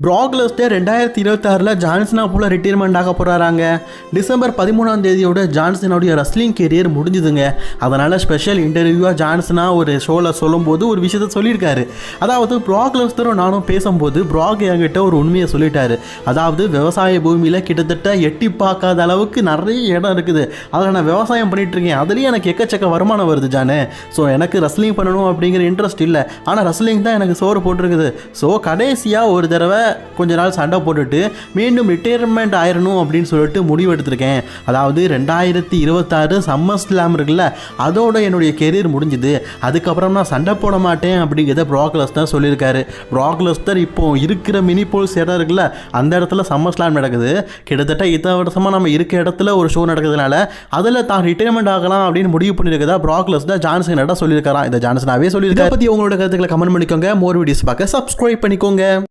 ப்ராக்லஸ்டே ரெண்டாயிரத்தி இருபத்தாறில் ஜான்சனா போல் ரிட்டையர்மெண்ட் ஆக போகிறாராங்க டிசம்பர் பதிமூணாம் தேதியோட ஜான்சனுடைய ரஸ்லிங் கெரியர் முடிஞ்சுதுங்க. அதனால் ஸ்பெஷல் இன்டர்வியூவாக ஜான்சனா ஒரு ஷோவில் சொல்லும்போது ஒரு விஷயத்த சொல்லியிருக்காரு. அதாவது ப்ராக்லஸ்டரும் நானும் பேசும்போது ப்ராக் என்கிட்ட ஒரு உண்மையை சொல்லிட்டாரு. அதாவது விவசாய பூமியில் கிட்டத்தட்ட எட்டி பார்க்காத அளவுக்கு நிறைய இடம் இருக்குது. அதில் நான் விவசாயம் பண்ணிட்டு இருக்கேன். அதுலேயும் எனக்கு எக்கச்சக்க வருமானம் வருது ஜானு. ஸோ எனக்கு ரஸ்லிங் பண்ணணும் அப்படிங்கிற இன்ட்ரெஸ்ட் இல்லை. ஆனால் ரஸ்லிங் தான் எனக்கு சோறு போட்டிருக்குது. ஸோ கடைசியாக ஒரு தடவை கொஞ்ச நாள் சண்டை போட்டுட்டு மீண்டும் ரிட்டையர்மெண்ட் ஆயிரணும் அப்படின்னு சொல்லிட்டு முடிவெடுத்திருக்கேன். அதாவது ரெண்டாயிரத்தி இருபத்தாறு சம்மர் ஸ்லாம் இருக்குல்ல அதோட என்னுடைய கெரியர் முடிஞ்சுது. அதுக்கப்புறம் நான் சண்டை போட மாட்டேன் அப்படிங்கிறத ப்ராக்லஸ்டர் சொல்லியிருக்காரு. ப்ராக்லஸ்டர் இப்போ இருக்கிற மினி போல்ஸ் இடம் இருக்குல்ல அந்த இடத்துல சம்மர் ஸ்லாம் நடக்குது. கிட்டத்தட்ட இத்தனை வருஷமாக நம்ம இருக்க இடத்துல ஒரு ஷோ நடக்கிறதுனால அதில் தான் ரிட்டையர்மெண்ட் ஆகலாம் அப்படின்னு முடிவு பண்ணியிருக்கதா ப்ராக்லஸ்டர் ஜான்சன் இடம் சொல்லியிருக்காராம். இந்த ஜான்சனாவே சொல்லியிருக்காரு. பற்றி உங்களோட கருத்துக்களை கமெண்ட் பண்ணிக்கோங்க. மோர் வீடியோஸ் பார்க்க சப்ஸ்கிரைப் பண்ணிக்கோங்க.